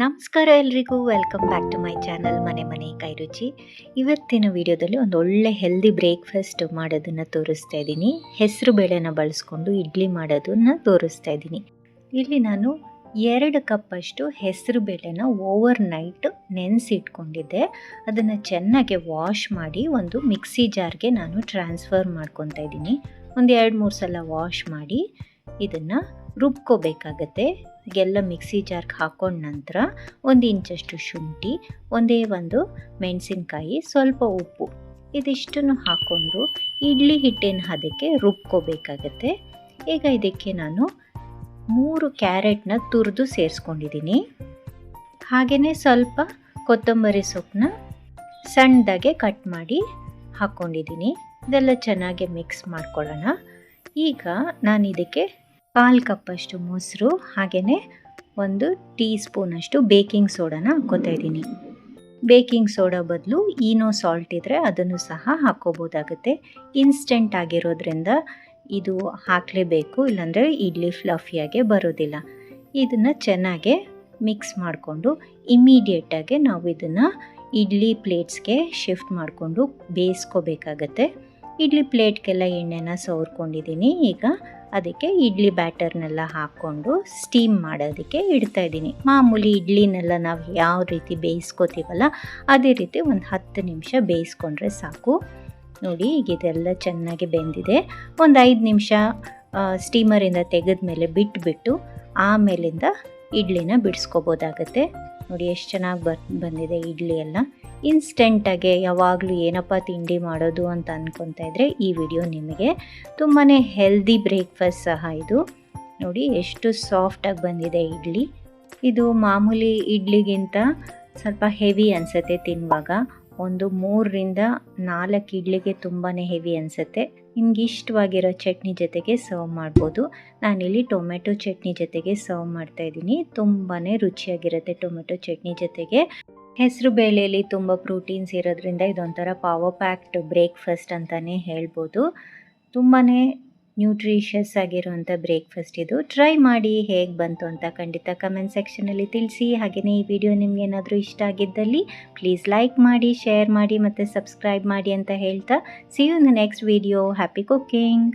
ನಮಸ್ಕಾರ ಎಲ್ರಿಗೂ. Welcome back to my channel ಮನೆ ಮನೆ ಕೈರುಚಿ ಇವತ್ತಿನ ವಿಡಿಯೋದಲ್ಲಿ ಒಂದು ಒಳ್ಳೆ ಹೆಲ್ದಿ ಬ್ರೇಕ್ಫಾಸ್ಟ್ ಮಾಡೋದನ್ನು ತೋರಿಸ್ತಾ ಇದ್ದೀನಿ. ಹೆಸರು ಬೇಳೆನ ಬಳಸ್ಕೊಂಡು ಇಡ್ಲಿ ಮಾಡೋದನ್ನು ತೋರಿಸ್ತಾ ಇದ್ದೀನಿ. ಇಲ್ಲಿ ನಾನು ಎರಡು ಕಪ್ಪಷ್ಟು ಹೆಸರು ಬೇಳೆನ ಓವರ್ ನೈಟ್ ನೆನೆಸಿಟ್ಕೊಂಡಿದ್ದೆ. ಅದನ್ನು ಚೆನ್ನಾಗಿ ವಾಶ್ ಮಾಡಿ ಒಂದು ಮಿಕ್ಸಿ ಜಾರ್ಗೆ ನಾನು ಟ್ರಾನ್ಸ್ಫರ್ ಮಾಡ್ಕೊತಾ ಇದ್ದೀನಿ. ಒಂದು ಎರಡು ಮೂರು ಸಲ ವಾಶ್ ಮಾಡಿ ಇದನ್ನು ರುಬ್ಕೋಬೇಕಾಗತ್ತೆ. ಎಲ್ಲ ಮಿಕ್ಸಿ ಜಾರ್ಗೆ ಹಾಕೊಂಡ ನಂತರ ಒಂದು ಇಂಚಷ್ಟು ಶುಂಠಿ, ಒಂದೇ ಒಂದು ಮೆಣಸಿನ್ಕಾಯಿ, ಸ್ವಲ್ಪ ಉಪ್ಪು ಇದಿಷ್ಟನ್ನು ಹಾಕ್ಕೊಂಡು ಇಡ್ಲಿ ಹಿಟ್ಟೇನು ಅದಕ್ಕೆ ರುಬ್ಕೋಬೇಕಾಗತ್ತೆ. ಈಗ ಇದಕ್ಕೆ ನಾನು ಮೂರು ಕ್ಯಾರೆಟ್ನ ತುರಿದು ಸೇರಿಸ್ಕೊಂಡಿದ್ದೀನಿ. ಹಾಗೆಯೇ ಸ್ವಲ್ಪ ಕೊತ್ತಂಬರಿ ಸೊಪ್ಪನ್ನ ಸಣ್ಣದಾಗೆ ಕಟ್ ಮಾಡಿ ಹಾಕ್ಕೊಂಡಿದ್ದೀನಿ ಇದೆಲ್ಲ ಚೆನ್ನಾಗಿ ಮಿಕ್ಸ್ ಮಾಡ್ಕೊಳ್ಳೋಣ. ಈಗ ನಾನು ಇದಕ್ಕೆ ಕಾಲು ಕಪ್ಪಷ್ಟು ಮೊಸರು ಹಾಗೆಯೇ ಒಂದು ಟೀ ಸ್ಪೂನಷ್ಟು ಬೇಕಿಂಗ್ ಸೋಡಾನ ಹಾಕ್ಕೋತಾ ಇದ್ದೀನಿ. ಬೇಕಿಂಗ್ ಸೋಡಾ ಬದಲು ಈನೋ ಸಾಲ್ಟ್ ಇದ್ದರೆ ಅದನ್ನು ಸಹ ಹಾಕ್ಕೋಬೋದಾಗುತ್ತೆ. ಇನ್ಸ್ಟೆಂಟ್ ಆಗಿರೋದ್ರಿಂದ ಇದು ಹಾಕಲೇಬೇಕು, ಇಲ್ಲಾಂದರೆ ಇಡ್ಲಿ ಫ್ಲಫಿಯಾಗೆ ಬರೋದಿಲ್ಲ. ಇದನ್ನು ಚೆನ್ನಾಗೆ ಮಿಕ್ಸ್ ಮಾಡಿಕೊಂಡು ಇಮ್ಮಿಡಿಯೇಟಾಗಿ ನಾವು ಇದನ್ನು ಇಡ್ಲಿ ಪ್ಲೇಟ್ಸ್ಗೆ ಶಿಫ್ಟ್ ಮಾಡಿಕೊಂಡು ಬೇಯಿಸ್ಕೋಬೇಕಾಗತ್ತೆ. ಇಡ್ಲಿ ಪ್ಲೇಟ್ಗೆಲ್ಲ ಎಣ್ಣೆನ ಸವರ್ಕೊಂಡಿದ್ದೀನಿ. ಈಗ ಅದಕ್ಕೆ ಇಡ್ಲಿ ಬ್ಯಾಟರ್ನೆಲ್ಲ ಹಾಕ್ಕೊಂಡು ಸ್ಟೀಮ್ ಮಾಡೋದಕ್ಕೆ ಇಡ್ತಾ ಇದ್ದೀನಿ. ಮಾಮೂಲಿ ಇಡ್ಲಿನೆಲ್ಲ ನಾವು ಯಾವ ರೀತಿ ಬೇಯಿಸ್ಕೋತೀವಲ್ಲ ಅದೇ ರೀತಿ ಒಂದು ಹತ್ತು ನಿಮಿಷ ಬೇಯಿಸ್ಕೊಂಡ್ರೆ ಸಾಕು. ನೋಡಿ, ಈಗ ಇದೆಲ್ಲ ಚೆನ್ನಾಗಿ ಬೆಂದಿದೆ. ಒಂದು ಐದು ನಿಮಿಷ ಸ್ಟೀಮರಿಂದ ತೆಗೆದ ಮೇಲೆ ಬಿಟ್ಬಿಟ್ಟು ಆಮೇಲಿಂದ ಇಡ್ಲಿನ ಬಿಡಿಸ್ಕೋಬೋದಾಗತ್ತೆ. ನೋಡಿ, ಎಷ್ಟು ಚೆನ್ನಾಗಿ ಬಂದಿದೆ ಇಡ್ಲಿ ಎಲ್ಲ. ಇನ್ಸ್ಟೆಂಟಾಗೆ ಯಾವಾಗಲೂ ಏನಪ್ಪ ತಿಂಡಿ ಮಾಡೋದು ಅಂತ ಅಂದ್ಕೊತಾ ಇದ್ದರೆ ಈ ವಿಡಿಯೋ ನಿಮಗೆ ತುಂಬಾ ಹೆಲ್ದಿ ಬ್ರೇಕ್ಫಾಸ್ಟ್ ಸಹ ಇದು. ನೋಡಿ ಎಷ್ಟು ಸಾಫ್ಟಾಗಿ ಬಂದಿದೆ ಇಡ್ಲಿ. ಇದು ಮಾಮೂಲಿ ಇಡ್ಲಿಗಿಂತ ಸ್ವಲ್ಪ ಹೆವಿ ಅನಿಸುತ್ತೆ ತಿನ್ನುವಾಗ ಒಂದು ಮೂರರಿಂದ ನಾಲ್ಕು ಇಡ್ಲಿಗೆ ತುಂಬಾ ಹೆವಿ ಅನಿಸುತ್ತೆ. ನಿಮ್ಗೆ ಇಷ್ಟವಾಗಿರೋ ಚಟ್ನಿ ಜೊತೆಗೆ ಸರ್ವ್ ಮಾಡ್ಬೋದು. ನಾನಿಲ್ಲಿ ಟೊಮೆಟೊ ಚಟ್ನಿ ಜೊತೆಗೆ ಸರ್ವ್ ಮಾಡ್ತಾ ಇದ್ದೀನಿ. ತುಂಬಾ ರುಚಿಯಾಗಿರುತ್ತೆ ಟೊಮೆಟೊ ಚಟ್ನಿ ಜೊತೆಗೆ. ಹೆಸರು ಬೇಳೆಯಲ್ಲಿ ತುಂಬ ಪ್ರೋಟೀನ್ಸ್ ಇರೋದ್ರಿಂದ ಇದೊಂಥರ ಪವರ್ ಪ್ಯಾಕ್ಡ್ ಬ್ರೇಕ್ಫಾಸ್ಟ್ ಅಂತಲೇ ಹೇಳ್ಬೋದು. ತುಂಬಾ ನ್ಯೂಟ್ರಿಷಿಯಸ್ ಆಗಿರುವಂಥ ಬ್ರೇಕ್ಫಾಸ್ಟ್ ಇದು. ಟ್ರೈ ಮಾಡಿ ಹೇಗೆ ಬಂತು ಅಂತ ಖಂಡಿತ ಕಮೆಂಟ್ ಸೆಕ್ಷನಲ್ಲಿ ತಿಳಿಸಿ. ಹಾಗೆಯೇ ಈ ವಿಡಿಯೋ ನಿಮಗೇನಾದರೂ ಇಷ್ಟ ಆಗಿದ್ದಲ್ಲಿ ಪ್ಲೀಸ್ ಲೈಕ್ ಮಾಡಿ ಶೇರ್ ಮಾಡಿ ಮತ್ತು ಸಬ್ಸ್ಕ್ರೈಬ್ ಮಾಡಿ ಅಂತ ಹೇಳ್ತಾ. See you in the next video happy cooking